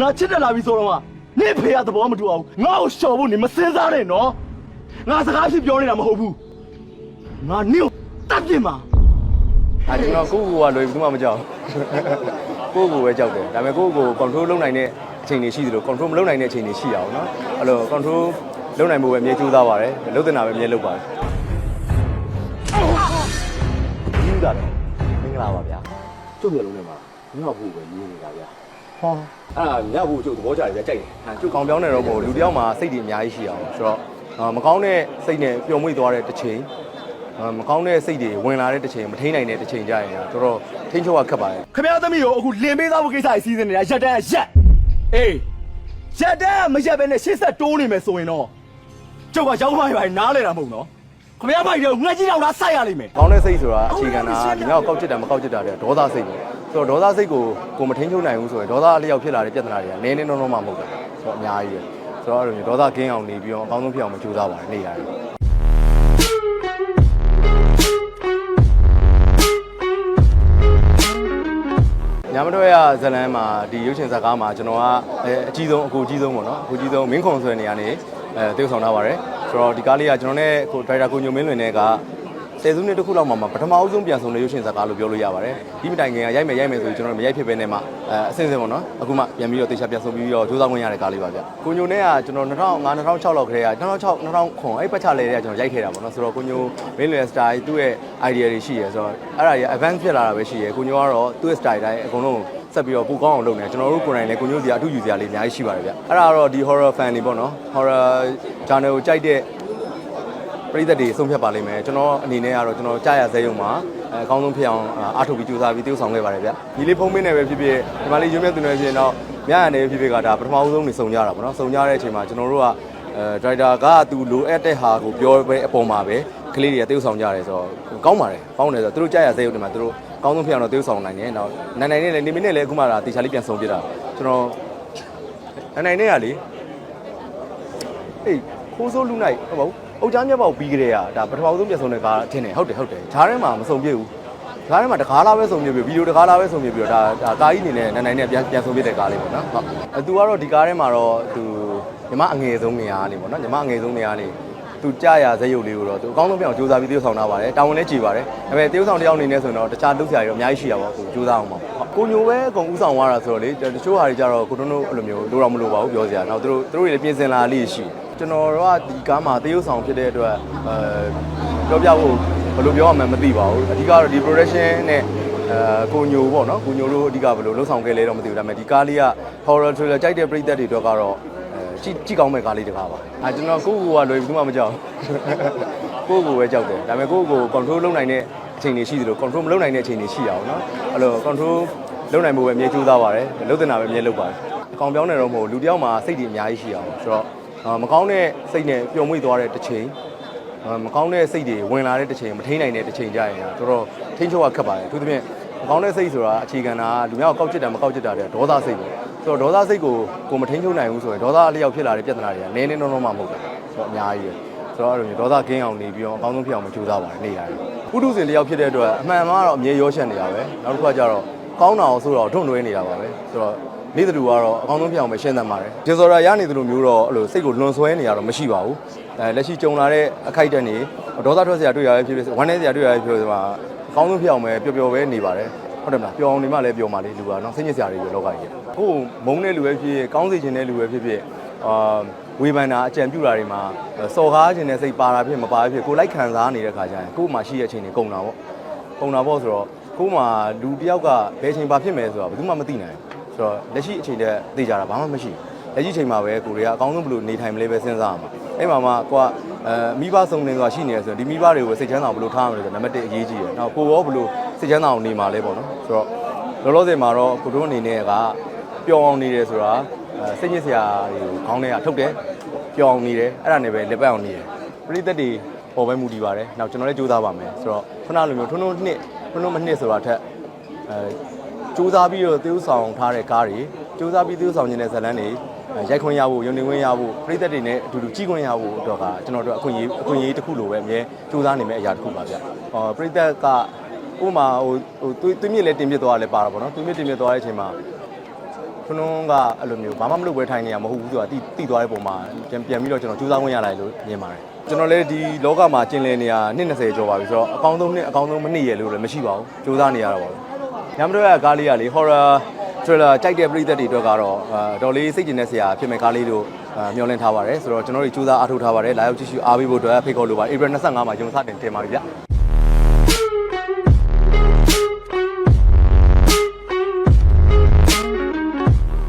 ငါချစ်တယ်လာပြီဆိုတော့ကနင့်ဖေရသဘောမတူအောင်ငါ့ကိုရှော်ဖို့နေမစင်စားနဲ့နော်ငါစကားဖြစ်ပြောနေတာမဟုတ်ဘူးငါနင့်ကိုတတ်ပြစ်မှာအဲကျွန်တော်ကိုယ့်ကိုယ်ကလွယ်ဘူးမှမကြောက်ကိုယ့်ကိုယ်ပဲကြောက်တယ်ဒါပေမဲ့ကိုယ့်ကိုယ်ကို control လုပ်နိုင်တဲ့အချိန်တွေရှိသလို control မလုပ်နိုင်တဲ့အချိန်တွေရှိတာပေါ့နော်အဲ့လို control လုပ်နိုင်ဖို့ပဲအမြဲကြိုးစားပါတယ်လုပ်တင်တာပဲအမြဲလုပ်ပါတယ်ယူတာတော့မင်္ဂလာပါဗျာကျုပ်မျက်လုံးထဲမှာငါ့ဖို့ပဲရင်းနေတာဗျာ ဟောအဲ့ဒါညဖို့ကျုပ်သဘောကျတယ်ဗျာကြိုက်တယ်အဲကျုပ်ကောင်ပြောင်းနေတော့မဟုတ်ဘူးလူတစ်ယောက်မှာစိတ်တွေအများကြီးရှိအောင်ဆိုတော့အာမကောင်းတဲ့စိတ်နဲ့ပျော်မွေ့သွားတဲ့တစ်ချိန်အာမကောင်းတဲ့စိတ်တွေဝင်လာတဲ့တစ်ချိန်မထိန်နိုင်တဲ့တစ်ချိန်ကြရင်တော့တော်တော်ထိန်းချုပ်ရခက်ပါတယ်ခမရသမီးကိုအခုလင်ပေးသားဖို့ကိစ္စအစီအစဉ်နေတာရက်တန်းရက်အေးရက်တန်းမရက်ပဲနဲ့ရှေ့ဆက်တိုးနေမယ်ဆိုရင်တော့ကျုပ်ကရောက်မှပါနားလဲတာမဟုတ်နော်ခမရမိုက်တော့ငှက်ကြီးတော့လားစိုက်ရလိမ့်မယ်ကောင်းတဲ့စိတ်ဆိုတာအခြေခံတာဒီမြောက်ကောက်ချစ်တာမကောက်ချစ်တာတဲ့ဒေါသစိတ်ပဲ ဆိုတော့ဒေါသစိတ်ကိုကိုမထိန်ချုပ်နိုင်ဘူးဆိုရင်ဒေါသအလျောက်ဖြစ်လာတဲ့ပြဿနာတွေကနည်းနည်းနောနောမှမဟုတ်ဘူးဆိုတော့အများကြီးပဲဆိုတော့အဲ့လိုမျိုးဒေါသကင်းအောင်နေပြီးတော့အကောင်းဆုံးဖြစ်အောင်မကြိုးစားပါနဲ့နေရတယ်ညာမတော်ရဇလန်းမှာဒီရုပ်ရှင်ဇာတ်ကားမှာကျွန်တော်ကအအကြီးဆုံးအကူကြီးဆုံးပေါ့နော်အကူကြီးဆုံးမင်းခုံဆွဲနေရနေအဲတရုပ်ဆောင်ထားပါတယ်ဆိုတော့ဒီကားလေးကကျွန်တော်နဲ့ကိုဒရိုက်တာကိုညိုမင်းလွင်နဲ့က ဆယ်စုနှစ်တစ်ခုလောက်မှပထမအဆုံးပြန်ဆောင်တဲ့ရုပ်ရှင်ဇာတ်ကားလို့ပြောလို့ရပါတယ်ဒီမတိုင်ခင်ကရိုက်မယ်ရိုက်မယ်ဆိုပြီးကျွန်တော်မရိုက်ဖြစ်ပဲနဲ့မှအဲအဆင့်ဆင့်ပေါ့နော်အခုမှပြန်ပြီးတော့တေချာပြန်ဆောင်ပြီးတော့စူးစမ်းခွင့်ရတဲ့ကားလေးပါဗျကိုညိုနဲ့ကကျွန်တော်2005 2006လောက်ခရဲက2006 2009အဲ့ပတ်ချလဲတဲ့ကကျွန်တော်ရိုက်ခဲ့တာပေါ့နော်ဆိုတော့ကိုညိုမင်းလွင် style သူ့ရဲ့ idea တွေရှိရယ်ဆိုတော့အဲ့ဒါကြီး advance ဖြစ်လာတာပဲရှိရယ်ကိုညိုကတော့သူ့ရဲ့ style တိုင်းအကုန်လုံးဆက်ပြီးတော့ပူကောင်းအောင်လုပ်နေတယ်ကျွန်တော်တို့ကိုယ်တိုင်လည်းကိုညိုစီအထူးယူစရာလေးအများကြီးရှိပါတယ်ဗျအဲ့ဒါကတော့ဒီ horror fan တွေပေါ့နော် horror channel ကိုကြိုက်တဲ့ ပရိသတ်တွေဆုံးဖြတ်ပါလိမ့်မယ်ကျွန်တော်အနေနဲ့ကတော့ကျွန်တော်ကြားရစေရုံမှာအဲအကောင်းဆုံးဖြစ်အောင်အားထုတ်ပြီးကြိုးစားပြီးတည်ဆောင်ခဲ့ပါတယ်ဗျဒီလေးဖုံးမင်းနဲ့ပဲဖြစ်ဖြစ်ဒီမှာလေးရွေးမြတ်သူနဲ့ဖြစ်ရင်တော့မြရနေဖြစ်ဖြစ်ကဒါပထမဦးဆုံးနေစုံကြတာပေါ့နော်စုံကြတဲ့အချိန်မှာကျွန်တော်တို့ကအဲဒရိုက်တာကသူလိုအပ်တဲ့ဟာကိုပြောပဲအပေါ်မှာပဲကလေးတွေကတည်ဆောင်ကြတယ်ဆိုတော့ကောင်းပါတယ်ကောင်းတယ်ဆိုတော့သူတို့ကြားရစေရုံဒီမှာသူတို့အကောင်းဆုံးဖြစ်အောင်တော့တည်ဆောင်နိုင်တယ်နောက်နိုင်နိုင်နဲ့လည်းနေမင်းနဲ့လည်းအခုမှဒါတေချာလေးပြန်ဆောင်ပြတာကျွန်တော်နိုင်နိုင်နဲ့ကလေအေးခိုးစိုးလူနိုင်ဟုတ်ပါဘူး အုတ်ချမ်းမြတ်ပေါက်ပြီးကြတဲ့ကဒါပထမဆုံးပြန်ဆောင်တဲ့ကားအထင်တယ်ဟုတ်တယ်ဟုတ်တယ်ဈားထဲမှာမဆောင်ပြဘူးဈားထဲမှာတကားလားပဲဆောင်ပြပြီးဗီဒီယိုတကားလားပဲဆောင်ပြပြီးတော့ဒါဒါကားကြီးအနေနဲ့နိုင်နိုင်နဲ့ပြန်ပြန်ဆောင်ပြတဲ့ကားလေးပေါ့နော်ဟုတ်အဲသူကတော့ဒီကားထဲမှာတော့သူညီမအငယ်ဆုံးနေရာလေးပေါ့နော်ညီမအငယ်ဆုံးနေရာလေးသူကြရဇက်ရုပ်လေးကိုတော့သူအကောင်းဆုံးပြောင်းစူးစမ်းပြီးတည်ဆောင်ထားပါတယ်တာဝန်လည်းကြည်ပါတယ်ဒါပေမဲ့တည်ဆောင်တယောက်အနေနဲ့ဆိုရင်တော့တခြားလုပ်စရာတွေအများကြီးရှိတာပေါ့သူစူးစမ်းအောင်ပါ ကိုညိုပဲအကုန်ဥဆောင်သွားတာဆိုတော့လေတချို့ဟာတွေကြတော့ကိုတို့တို့အဲ့လိုမျိုးလိုတော့မလိုပါဘူးပြောစရာနောက်သူတို့သူတို့တွေလည်းပြင်ဆင်လာလေးရှိကျွန်တော်တို့ကဒီကားမှာတည်ဆောင်ဖြစ်တဲ့အတွက်အဲပြောပြဖို့ဘယ်လိုပြောရမှန်းမသိပါဘူးအဓိကတော့ဒီ production နဲ့အဲကိုညိုပေါ့နော်ကိုညိုတို့အဓိကဘယ်လိုလှုပ်ဆောင်ခဲ့လဲတော့မသိဘူးဒါပေမဲ့ဒီကားလေးက horror thriller ကြိုက်တဲ့ပရိသတ်တွေအတွက်ကတော့အဲကြည့်ကြည့်ကောင်းမဲ့ကားလေးတစ်ခါပါအဲကျွန်တော်ကိုယ့်ကိုယ်ကလွယ်ဘူးမှမကြောက်ကိုယ့်ကိုယ်ပဲကြောက်တယ်ဒါပေမဲ့ကိုယ့်ကိုယ် control လုပ်နိုင်တဲ့အချိန်တွေရှိသလို control မလုပ်နိုင်တဲ့အချိန်တွေရှိအောင်နော်အဲ့လို control လုပ်နိုင်ဖို့ပဲအမြဲကြိုးစားပါတယ်လုပ်တင်တာပဲအမြဲလုပ်ပါတယ်အကောင်ပြောင်းနေတော့မဟုတ်ဘူးလူတစ်ယောက်မှာစိတ်တွေအများကြီးရှိအောင်ဆိုတော့အာမကောင်းတဲ့စိတ်နဲ့ပျော်မွေ့သွားတဲ့တစ်ချိန်အာမကောင်းတဲ့စိတ်တွေဝင်လာတဲ့တစ်ချိန်မထိန်နိုင်တဲ့တစ်ချိန်ကြရင်တော့တော်တော်ထိန်းချုပ်ရခက်ပါတယ်အထူးသဖြင့်မကောင်းတဲ့စိတ်ဆိုတာအခြေခံတာလူမျိုးကောက်ချစ်တာမကောက်ချစ်တာတဲ့ဒေါသစိတ်ပဲဆိုတော့ဒေါသစိတ်ကိုကိုမထိန်းချုပ်နိုင်ဘူးဆိုရင်ဒေါသအလျောက်ဖြစ်လာတဲ့ပြဿနာတွေကနည်းနည်းနောနောမှမဟုတ်ဘူးဆိုတော့အများကြီးပဲဆိုတော့အဲ့လိုမျိုးဒေါသကင်းအောင်နေပြီးတော့အကောင်းဆုံးဖြစ်အောင်မကြိုးစားပါတယ်နေရတယ်ပုထုဇဉ်တစ်ယောက်ဖြစ်တဲ့အတွက်အမှန်မှန်ကတော့အမြဲရောရှက်နေတာပဲနောက်တစ်ခါကျတော့ ကောင်းတာအောင်ဆိုတော့ထွန့်တွဲနေတာပါပဲဆိုတော့နေ့တူကတော့အကောင်းဆုံးဖြစ်အောင်ပဲရှင်းသတ်ပါတယ်ဒီဆိုတော့ရနေသလိုမျိုးတော့အဲ့လိုစိတ်ကိုလွန်ဆွဲနေရတော့မရှိပါဘူးအဲလက်ရှိကြုံလာတဲ့အခိုက်အတန့်တွေဒေါသထွက်စရာတွေ့ရပဲဖြစ်ဖြစ်ဝမ်းနည်းစရာတွေ့ရပဲဖြစ်ဖြစ်မှာအကောင်းဆုံးဖြစ်အောင်ပဲပျော်ပျော်ပဲနေပါတယ်ဟုတ်တယ်မလားပျော်အောင်နေမှလည်းပျော်မှလေးလူကနော်စိတ်ညစ်စရာတွေပဲလောကကြီးဟိုမုန်းတဲ့လူပဲဖြစ်ဖြစ်ကောင်းစေချင်တဲ့လူပဲဖြစ်ဖြစ်အာဝေဖန်တာအကြံပြုတာတွေမှာစော်ကားခြင်းနဲ့စိတ်ပါတာဖြစ်မပါဖြစ်ကိုလိုက်ခံစားနေတဲ့ခါကျရင်ကို့မှာရှိတဲ့အချိန်တွေကုန်တာပေါ့ကုန်တာပေါ့ဆိုတော့ ကို့မှာလူတစ်ယောက်ကဘယ်ချိန်ပါဖြစ်မယ်ဆိုတော့ဘယ်သူမှမသိနိုင်ဘူးဆိုတော့လက်ရှိအချိန်တည်းသိကြတာဘာမှမရှိလက်ရှိချိန်မှာပဲကိုတွေကအကောင်းဆုံးဘယ်လိုနေထိုင်မလဲပဲစဉ်းစားရမှာအဲ့မှာမှကိုကအဲမိဘစုံနေဆိုတာရှိနေရဆိုရင်ဒီမိဘတွေကိုစိတ်ချမ်းသာဘယ်လိုထားရမလဲဆိုတော့နံပါတ်1အရေးကြီးတယ်နောက်ကိုရောဘယ်လိုစိတ်ချမ်းသာအောင်နေမှာလဲပေါ့နော်ဆိုတော့လောလောဆယ်မှာတော့ကိုတို့အနေနဲ့ကပျော်အောင်နေတယ်ဆိုတာအဲစိတ်ညစ်စရာတွေကိုခေါင်းထဲကထုတ်တယ်ပျော်အောင်နေတယ်အဲ့ဒါနဲ့ပဲလက်ပတ်အောင်နေတယ်ပရိသတ်တွေပေါ်ပဲမူတည်ပါတယ်နောက်ကျွန်တော်လည်းကြိုးစားပါမယ်ဆိုတော့ခုနလိုမျိုးထွန်းထွန်းနှစ် ထွန်းထွန်းမနှစ်ဆိုတာထက်အဲစူးစမ်းပြီးတော့သေဥဆောင်ထားတဲ့ကားတွေစူးစမ်းပြီးသေဥဆောင်ခြင်းတဲ့ဇာတ်လမ်းတွေရိုက်ခွင့်ရဖို့ယုံနေခွင့်ရဖို့ပရိသတ်တွေနဲ့အတူတူကြည့်ခွင့်ရဖို့တော့ကကျွန်တော်တို့အခွင့်အရေးအခွင့်အရေးတစ်ခုလိုပဲအမြဲစူးစမ်းနေမယ့်အရာတစ်ခုပါဗျ။အော်ပရိသတ်ကဥပမာဟိုဟိုသွေးသွေးမြင့်လဲတင်ပြသွားတယ်လဲပါတာပေါ့နော်။သွေးမြင့်တင်ပြသွားတဲ့အချိန်မှာထွန်းထွန်းကအဲ့လိုမျိုးဘာမှမလုပ်ဘဲထိုင်နေရမဟုတ်ဘူးဆိုတာတိတိသွားတဲ့ပုံမှာပြန်ပြန်ပြီးတော့ကျွန်တော်စူးစမ်းဝင်ရလိုက်လို့မြင်ပါတယ် ကျွန်တော်လည်းဒီလောကမှာကျင်လည်နေရနှစ်20ကျော်ပါပြီဆိုတော့အကောင်းဆုံးနှစ်အကောင်းဆုံးမနှစ်ရလို့လည်းမရှိပါဘူးစူးစမ်းနေရတာပါပဲညမတို့ရကားလေးကလေ horror trailer ကြိုက်တဲ့ပရိသတ်တွေအတွက်ကတော့အာတော်လေးစိတ်ကျင်တဲ့ဆရာဖြစ်မဲ့ကားလေးတို့အာမျှော်လင့်ထားပါတယ်ဆိုတော့ကျွန်တော်တို့စူးစမ်းအားထုတ်ထားပါတယ်လာရောက်ကြည့်ရှုအားပေးဖို့အတွက်ဖိတ်ခေါ်လိုပါ April 25မှာရုံစတင်တင်ပါပြီဗျ